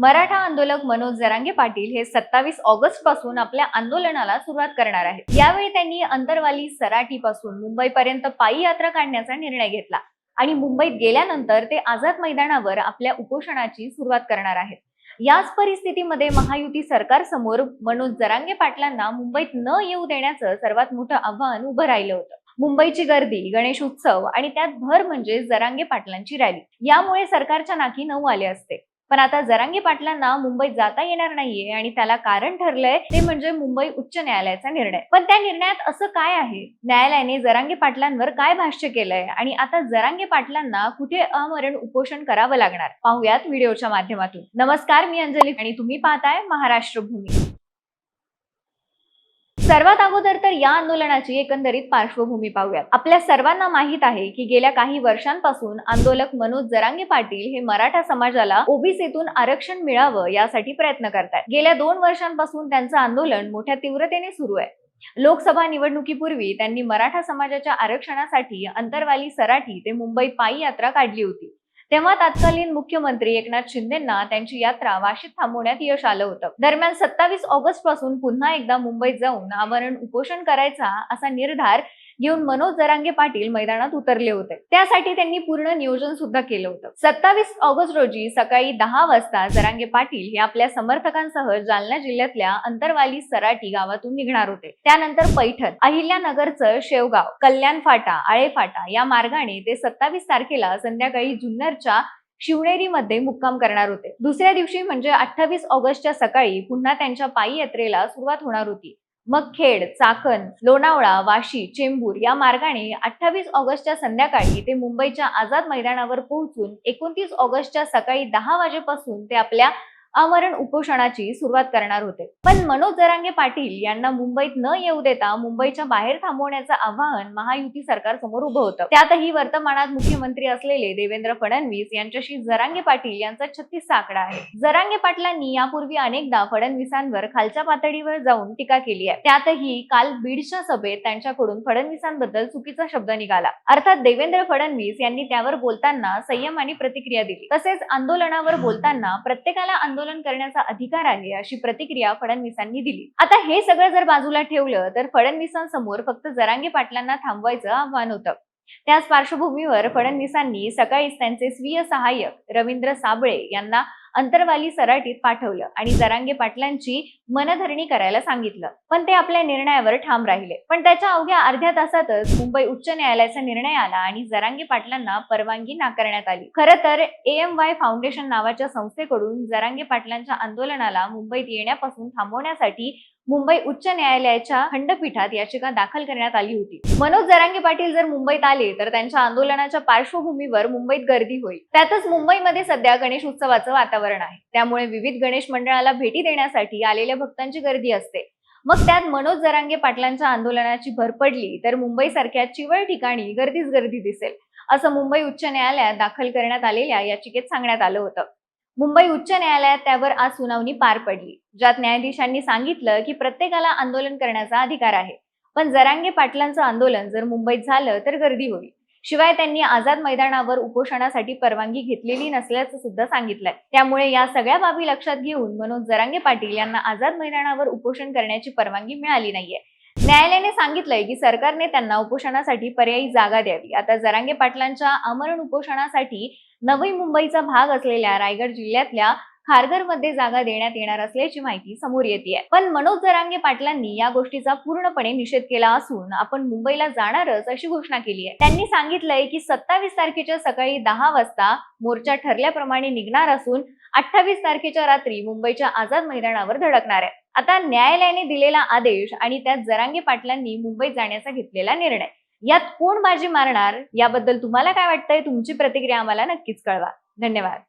मराठा आंदोलक मनोज जरांगे पाटील हे सत्तावीस ऑगस्टपासून आपल्या आंदोलनाला सुरुवात करणार आहेत. यावेळी त्यांनी अंतरवाली सराठी पासून मुंबईपर्यंत पायी यात्रा काढण्याचा निर्णय घेतला आणि मुंबईत गेल्यानंतर ते आझाद मैदानावर आपल्या उपोषणाची सुरुवात करणार आहेत. याच परिस्थितीमध्ये महायुती सरकार समोर मनोज जरांगे पाटलांना मुंबईत न येऊ देण्याचं सर्वात मोठं आव्हान उभं राहिलं होतं. मुंबईची गर्दी गणेश उत्सव आणि त्यात भर म्हणजे जरांगे पाटलांची रॅली. यामुळे सरकारच्या नाकी नऊ आले असते. पण आता जरांगी पाटलांना मुंबईत जाता येणार नाहीये आणि त्याला कारण ठरलंय ते म्हणजे मुंबई उच्च न्यायालयाचा निर्णय. पण त्या निर्णयात असं काय आहे? न्यायालयाने जरांगे पाटलांवर काय भाष्य केलंय? आणि आता जरांगे पाटलांना कुठे अमरण उपोषण करावं लागणार? पाहुयात व्हिडिओच्या माध्यमातून. नमस्कार मी अंजली आणि तुम्ही पाहताय महाराष्ट्र भूमी. सर्वात अगोदर तर या आंदोलनाची एकंदरीत पार्श्वभूमी पाहूयात. आपल्या सर्वांना माहीत आहे की गेल्या काही वर्षांपासून आंदोलक मनोज जरांगे पाटील हे मराठा समाजाला ओबीसीतून आरक्षण मिळावं यासाठी प्रयत्न करतात गेल्या दोन वर्षांपासून त्यांचं आंदोलन मोठ्या तीव्रतेने सुरू आहे. लोकसभा निवडणुकीपूर्वी त्यांनी मराठा समाजाच्या आरक्षणासाठी अंतरवाली सराठी ते मुंबई पायी यात्रा काढली होती. तेव्हा तत्कालीन मुख्यमंत्री एकनाथ शिंदेना त्यांची यात्रा वाशीत थांबवण्यात यश आलं होतं. दरम्यान सत्तावीस ऑगस्टपासून पुन्हा एकदा मुंबईत जाऊन आमरण उपोषण करायचा असा निर्धार घेऊन मनोज जरांगे पाटील मैदानात उतरले होते. त्यासाठी त्यांनी पूर्ण नियोजन सुद्धा केलं होतं. सत्तावीस ऑगस्ट रोजी सकाळी दहा वाजता जरांगे पाटील हे आपल्या समर्थकांसह जालना जिल्ह्यातल्या अंतरवाली सराटी गावातून निघणार होते. त्यानंतर पैठण अहिल्यानगरचं शेवगाव कल्याण फाटा आळे फाटा या मार्गाने ते सत्तावीस तारखेला संध्याकाळी जुन्नरच्या शिवनेरीमध्ये मुक्काम करणार होते. दुसऱ्या दिवशी म्हणजे अठ्ठावीस ऑगस्टच्या सकाळी पुन्हा त्यांच्या पायी यात्रेला सुरुवात होणार होती. मग खेड चाकण लोणावळा वाशी चेंबूर या मार्गाने अठ्ठावीस ऑगस्टच्या संध्याकाळी ते मुंबईच्या आझाद मैदानावर पोहोचून एकोणतीस ऑगस्टच्या सकाळी दहा वाजेपासून ते आपल्या आमरण उपोषणाची सुरुवात करणार होते. पण मनोज जरांगे पाटील यांना मुंबईत न येऊ देता मुंबईच्या बाहेर थांबवण्याचं आवाहन महायुती सरकार समोर उभं होतं. त्यातही वर्तमानात मुख्यमंत्री असलेले देवेंद्र फडणवीस यांच्याशी जरांगे पाटील यांचा छत्तीसचा आकडा आहे. जरांगे पाटलांनी यापूर्वी अनेकदा फडणवीसांवर खालच्या पातळीवर जाऊन टीका केली आहे. त्यातही काल बीडच्या सभेत त्यांच्याकडून फडणवीसांबद्दल चुकीचा शब्द निघाला. अर्थात देवेंद्र फडणवीस यांनी त्यावर बोलताना संयम आणि प्रतिक्रिया दिली. तसेच आंदोलनावर बोलताना प्रत्येकाला आंदोलन करण्याचा अधिकार आहे अशी प्रतिक्रिया फडणवीसांनी दिली. आता हे सगळं जर बाजूला ठेवलं तर फडणवीसांसमोर फक्त जरांगे पाटलांना थांबवायचं आव्हान होतं. त्याच पार्श्वभूमीवर फडणवीसांनी सकाळीच त्यांचे स्वीय सहाय्यक रवींद्र साबळे यांना अंतरवाली सराटीत पाठवलं आणि जरांगे पाटलांची मनधरणी करायला सांगितलं. पण ते आपल्या निर्णयावर ठाम राहिले. पण त्याच्या अवघ्या अर्ध्या तासातच मुंबई उच्च न्यायालयाचा निर्णय आला आणि जरांगे पाटलांना परवानगी नाकारण्यात आली. खरं तर एम वाय फाउंडेशन नावाच्या संस्थेकडून जरांगे पाटलांच्या आंदोलनाला मुंबईत येण्यापासून थांबवण्यासाठी मुंबई उच्च न्यायालयाच्या खंडपीठात याचिका दाखल करण्यात आली होती. मनोज जरांगे पाटील जर मुंबईत आले तर त्यांच्या आंदोलनाच्या पार्श्वभूमीवर मुंबईत गर्दी होईल. त्यातच मुंबईमध्ये सध्या गणेश उत्सवाचं वातावरण आहे. त्यामुळे विविध गणेश मंडळाला भेटी देण्यासाठी आलेल्या भक्तांची गर्दी असते. मग त्यात मनोज जरांगे पाटलांच्या आंदोलनाची भर पडली तर मुंबईसारख्या चिवळ ठिकाणी गर्दीच गर्दी दिसेल असं मुंबई उच्च न्यायालयात दाखल करण्यात आलेल्या याचिकेत सांगण्यात आलं होतं. मुंबई उच्च न्यायालयात त्यावर आज सुनावणी पार पडली ज्यात न्यायाधीशांनी सांगितलं की प्रत्येकाला आंदोलन करण्याचा अधिकार आहे. पण जरांगे पाटलांचं आंदोलन जर मुंबईत झालं तर गर्दी होईल. शिवाय त्यांनी आझाद मैदानावर उपोषणासाठी परवानगी घेतलेली नसल्याचं सुद्धा सांगितलंय. त्यामुळे या सगळ्या बाबी लक्षात घेऊन मनोज जरांगे पाटील यांना आझाद मैदानावर उपोषण करण्याची परवानगी मिळाली नाहीये. न्यायालयाने सांगितलंय की सरकारने त्यांना उपोषणासाठी पर्यायी जागा द्यावी. आता जरांगे पाटलांच्या आमरण उपोषणासाठी नवी मुंबईचा भाग असलेल्या रायगड जिल्ह्यातल्या खारघरमध्ये जागा देण्यात येणार असल्याची माहिती समोर येते आहे पण मनोज जरांगे पाटलांनी या गोष्टीचा पूर्णपणे निषेध केला असून आपण मुंबईला जाणारच अशी घोषणा केली आहे. त्यांनी सांगितलंय की सत्तावीस तारखेच्या सकाळी दहा वाजता मोर्चा ठरल्याप्रमाणे निघणार असून अठ्ठावीस तारखेच्या रात्री मुंबईच्या आझाद मैदानावर धडकणार आहे. आता न्यायालयाने दिलेला आदेश आणि त्यात जरांगे पाटलांनी मुंबईत जाण्याचा घेतलेला निर्णय. यात कोण बाजी मारणार? याबद्दल तुम्हाला काय वाटतंय? तुमची प्रतिक्रिया आम्हाला नक्कीच कळवा. धन्यवाद.